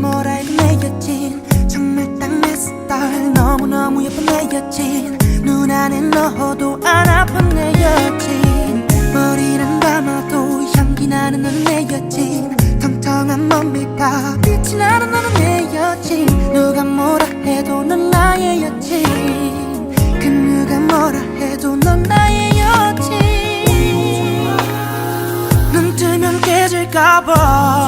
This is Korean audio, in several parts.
뭘 알고 내 여친 정말 딱 내 스타일 너무너무 예쁜 내 여친 눈 안에 넣어도 안 아픈 내 여친 머리는 감아도 향기 나는 너는 내 여친 텅텅한 몸매가 빛이 나는 너는 내 여친 누가 뭐라 해도 넌 나의 여친 그 누가 뭐라 해도 넌 나의 여친 눈 뜨면 깨질까봐.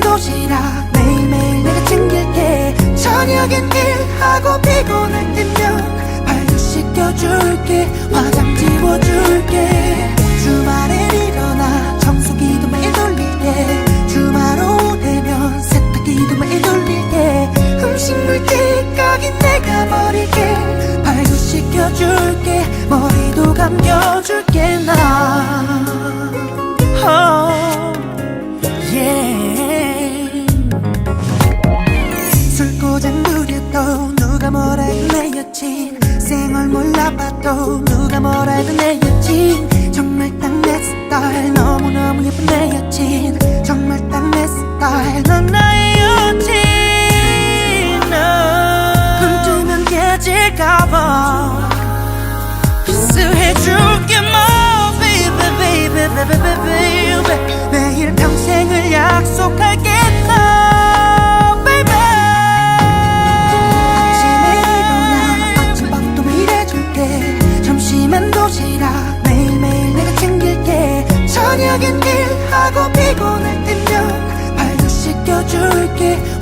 도시락 매일매일 내가 챙길게. 저녁엔 일하고 피곤할 때면 누려도 누가 뭐라 해도 내 여친 생얼 몰라봐도 누가 뭐라 해도 내 여친 정말 딱 내 스타일 너무너무 예쁜 내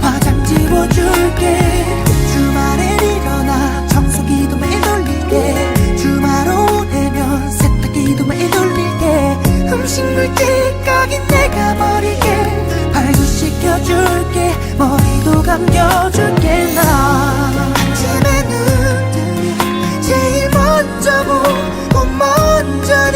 화장지 보줄게. 주말에 일어나 청소기도 매 돌릴게. 주말 오후 되면 세탁기도 매 돌릴게. 음식물 찌꺼기 내가 버리게. 발도 씻겨줄게. 머리도 감겨줄게. 나 아침에 눈 뜨면 제일 먼저 보고 먼저